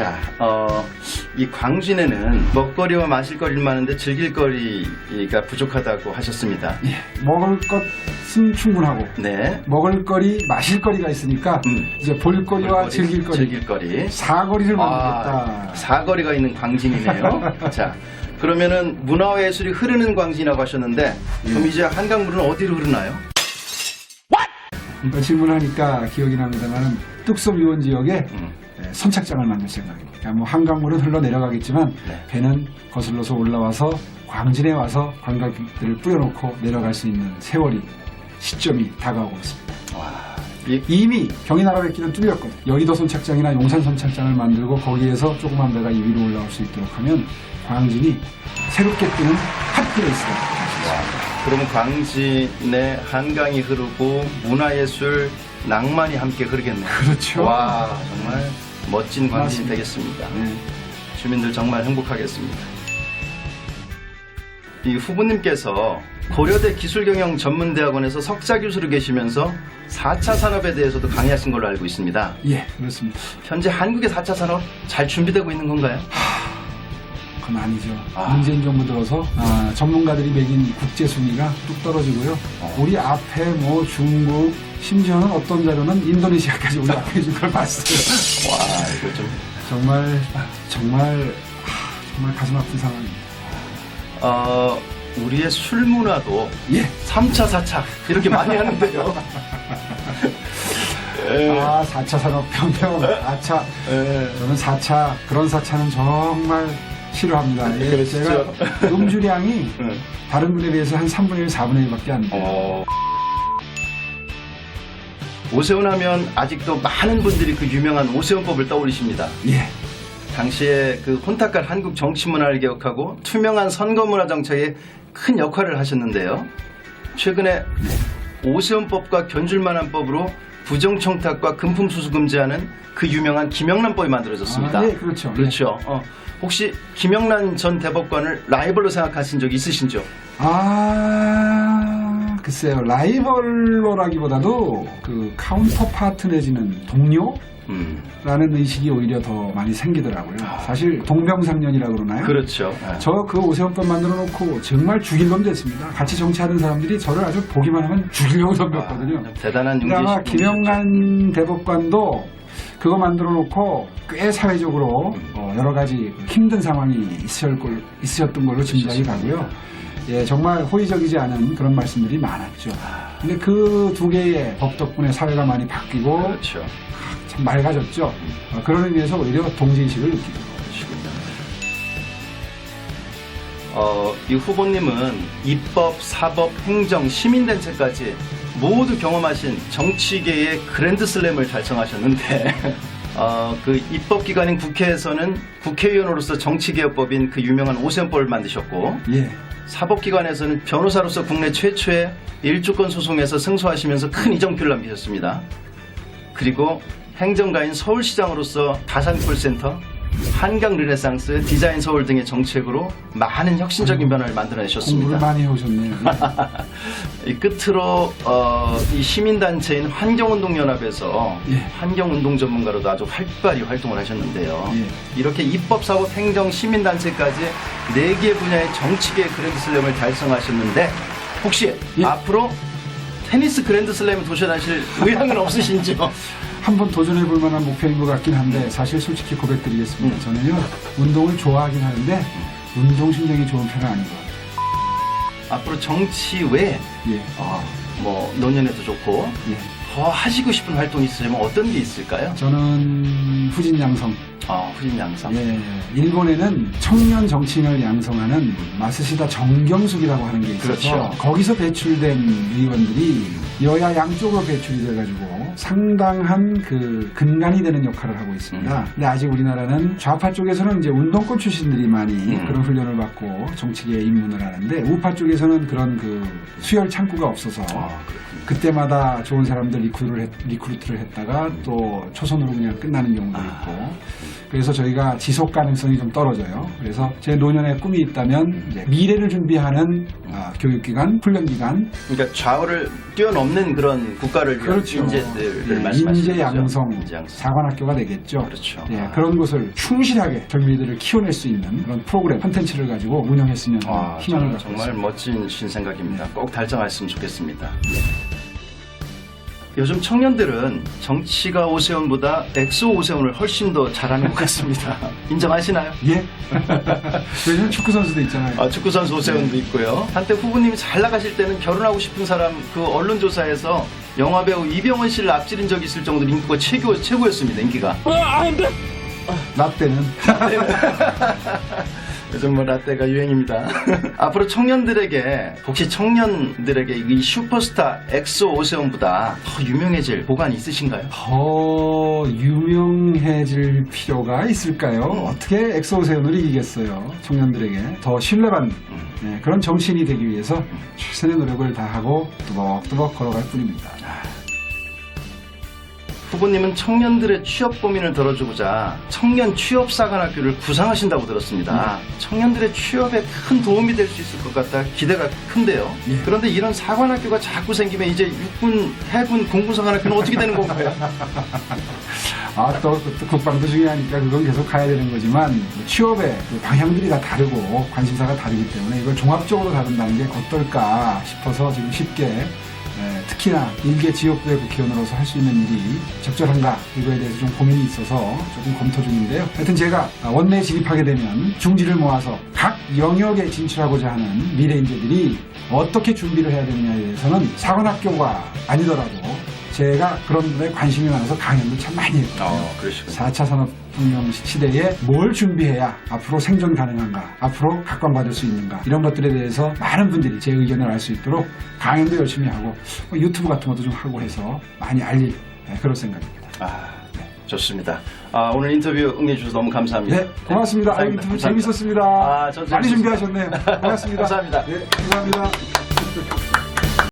자, 어, 이 광진에는 먹거리와 마실거리는 많은데 즐길거리가 부족하다고 하셨습니다. 예, 먹을 것은 충분하고 네. 먹을거리, 마실거리가 있으니까 음. 이제 볼거리와 볼거리, 즐길거리, 즐길거리. 사거리를 아, 만들겠다. 사거리가 있는 광진이네요. 자, 그러면은 문화와 예술이 흐르는 광진이라고 하셨는데, 그럼 이제 한강물은 어디로 흐르나요? 어, 질문하니까 기억이 납니다만 뚝섬 유원 지역에 음. 예, 선착장을 만들 생각입니다. 그러니까 뭐 한강물은 흘러 내려가겠지만 네. 배는 거슬러서 올라와서 광진에 와서 관광객들을 뿌려놓고 내려갈 수 있는 세월이 시점이 다가오고 있습니다. 와, 이, 이미 경인나라 뵙기는 뚫렸거든. 여의도 선착장이나 용산 선착장을 만들고 거기에서 조그만 배가 이 위로 올라올 수 있도록 하면 광진이 새롭게 뜨는 핫플레이스가 될수 있습니다. 그러면 광진에 한강이 흐르고 문화예술, 낭만이 함께 흐르겠네요. 그렇죠. 와, 정말 멋진 광진이 맞습니다. 되겠습니다. 네. 주민들 정말 행복하겠습니다. 이 후보님께서 고려대 기술경영 전문대학원에서 석사 교수로 계시면서 4차 산업에 대해서도 강의하신 걸로 알고 있습니다. 예, 그렇습니다. 현재 한국의 4차 산업 잘 준비되고 있는 건가요? 그건 아니죠. 아. 문재인 정부 들어서 아, 전문가들이 매긴 국제 순위가 뚝 떨어지고요. 어. 우리 앞에 뭐 중국, 심지어는 어떤 자료는 인도네시아까지 우리 앞에 있는 걸 봤어요. 와, 이거 좀 정말 정말 하, 정말 가슴 아픈 상황입니다. 어, 우리의 술 문화도 예. 3차, 4차 이렇게 많이 하는데요. 예. 아, 4차 산업혁명, 4차. 예. 저는 4차, 그런 4차는 정말 싫어합니다. 예, 그러시죠? 제가 음주량이 예. 다른 분에 비해서 한 3분의 1, 4분의 1밖에 안 돼요. 어... 오세훈 하면 아직도 많은 분들이 그 유명한 오세훈법을 떠올리십니다. 예. 당시에 그 혼탁한 한국 정치 문화를 개혁하고 투명한 선거 문화 정책에 큰 역할을 하셨는데요. 최근에 오세훈법과 견줄만한 법으로 부정청탁과 금품수수 금지하는 그 유명한 김영란법이 만들어졌습니다. 아, 예, 그렇죠. 그렇죠. 어, 혹시 김영란 전 대법관을 라이벌로 생각하신 적 있으신죠? 아, 글쎄요. 라이벌로라기보다도 그 카운터 파트 내지는 동료? 음, 라는 의식이 오히려 더 많이 생기더라고요. 사실 동병상련이라 그러나요? 그렇죠. 예. 저그 오세훈법 만들어 놓고 정말 죽일 놈 됐습니다. 같이 정치하는 사람들이 저를 아주 보기만 하면 죽이려고 덤볐거든요. 아, 대단한 근데 아마 용기 김영란 대법관도 그거 만들어 놓고 꽤 사회적으로 어, 여러 가지 힘든 상황이 걸, 있으셨던 걸로 짐작이 가고요. 예, 정말 호의적이지 않은 그런 말씀들이 많았죠. 근데 그 두 개의 법 덕분에 사회가 많이 바뀌고 그렇죠. 참 맑아졌죠. 어, 그런 의미에서 오히려 동지의식을 느끼고. 그러시군요. 어, 이 후보님은 입법, 사법, 행정, 시민단체까지 모두 경험하신 정치계의 그랜드슬램을 달성하셨는데 어, 그 입법기관인 국회에서는 국회의원으로서 정치개혁법인 그 유명한 오세훈법을 만드셨고 예. 사법기관에서는 변호사로서 국내 최초의 일주권 소송에서 승소하시면서 큰 이정표를 남기셨습니다. 그리고 행정가인 서울시장으로서 다산 콜센터, 한강 르네상스, 디자인 서울 등의 정책으로 많은 혁신적인 변화를 공부를 만들어내셨습니다. 많이 해오셨네요. 이 끝으로 어, 이 시민단체인 환경운동연합에서 예. 환경운동 전문가로도 아주 활발히 활동을 하셨는데요. 예. 이렇게 입법, 사법, 행정, 시민단체까지 네 개 분야의 정치계 그랜드슬램을 달성하셨는데 혹시 예. 앞으로 테니스 그랜드슬램 도전하실 의향은 없으신지요? 한번 도전해 볼 만한 목표인 것 같긴 한데 사실 솔직히 고백드리겠습니다. 음. 저는요 운동을 좋아하긴 하는데 운동 신경이 좋은 편은 아닌 것 같아요. 앞으로 정치 외에 예, 어, 뭐 노년에도 좋고 예. 더 하시고 싶은 활동이 있으면 어떤 게 있을까요? 저는 후진 양성. 어, 후진 양상. 예, 일본에는 청년 정치인을 양성하는 마스시다 정경숙이라고 하는 게 있어서 그렇죠. 거기서 배출된 의원들이 여야 양쪽으로 배출이 돼가지고 상당한 그 근간이 되는 역할을 하고 있습니다. 음. 근데 아직 우리나라는 좌파 쪽에서는 이제 운동권 출신들이 많이 음. 그런 훈련을 받고 정치계에 입문을 하는데 우파 쪽에서는 그런 그 수혈 창구가 없어서 아. 그때마다 좋은 사람들 리크루를 했, 리크루트를 했다가 또 초선으로 그냥 끝나는 경우도 아. 있고 그래서 저희가 지속 가능성이 좀 떨어져요. 그래서 제 노년의 꿈이 있다면 이제 미래를 준비하는 아, 교육기관, 훈련기관 그러니까 좌우를 뛰어넘는 그런 국가를 위한 그렇죠. 인재들을 예, 말씀하시는 인재 거죠. 양성 인재 양성. 사관학교가 되겠죠. 그렇죠. 예, 아. 그런 곳을 충실하게 젊은이들을 키워낼 수 있는 그런 프로그램, 콘텐츠를 가지고 운영했으면 하는 아, 희망을 정말, 갖고 정말 있습니다. 멋진 신생각입니다. 꼭 달성하셨으면 좋겠습니다. 요즘 청년들은 정치가 오세훈보다 엑소 오세훈을 훨씬 더 잘하는 것 같습니다. 인정하시나요? 예. 요즘 축구 선수도 있잖아요. 아, 축구 선수 오세훈도 있고요. 한때 후보님이 잘 나가실 때는 결혼하고 싶은 사람 그 언론조사에서 영화 배우 이병헌 씨를 앞지른 적이 있을 정도로 인기가 최고 최고였습니다. 인기가. 나 때는 요즘 뭐 라떼가 유행입니다. 앞으로 청년들에게 혹시 청년들에게 이 슈퍼스타 엑소 오세훈보다 더 유명해질 보관이 있으신가요? 더 유명해질 필요가 있을까요? 어떻게 엑소세훈을 이기겠어요? 청년들에게 더 신뢰받는 예, 그런 정치인이 되기 위해서 최선의 노력을 다하고 뚜벅뚜벅 걸어갈 뿐입니다. 후보님은 청년들의 취업 고민을 덜어주고자 청년 취업 사관학교를 구상하신다고 들었습니다. 청년들의 취업에 큰 도움이 될 수 있을 것 같다 기대가 큰데요. 예. 그런데 이런 사관학교가 자꾸 생기면 이제 육군, 해군, 공군 사관학교는 어떻게 되는 건가요? 아, 또, 또 국방도 중요하니까 그건 계속 가야 되는 거지만 뭐 취업의 그 방향들이 다 다르고 관심사가 다르기 때문에 이걸 종합적으로 다룬다는 게 어떨까 싶어서 지금 쉽게 에, 특히나 일개 지역구의 국회의원으로서 할 수 있는 일이 적절한가 이거에 대해서 좀 고민이 있어서 조금 검토 중인데요. 하여튼 제가 원내에 진입하게 되면 중지를 모아서 각 영역에 진출하고자 하는 미래 인재들이 어떻게 준비를 해야 되느냐에 대해서는 사관학교가 아니더라도 제가 그런 분에 관심이 많아서 강연도 참 많이 했거든요. 어, 그러시군요. 4차 산업혁명 시대에 뭘 준비해야 앞으로 생존 가능한가, 앞으로 각광받을 수 있는가, 이런 것들에 대해서 많은 분들이 제 의견을 알 수 있도록 강연도 열심히 하고 뭐 유튜브 같은 것도 좀 하고 해서 많이 알릴 네, 그런 생각입니다. 아, 네, 좋습니다. 아, 오늘 인터뷰 응해주셔서 너무 감사합니다. 네, 고맙습니다. 아유, 감사합니다. 인터뷰 감사합니다. 재밌었습니다. 아, 저도 많이 재밌었습니다. 준비하셨네요. 고맙습니다. 감사합니다. 네, 감사합니다.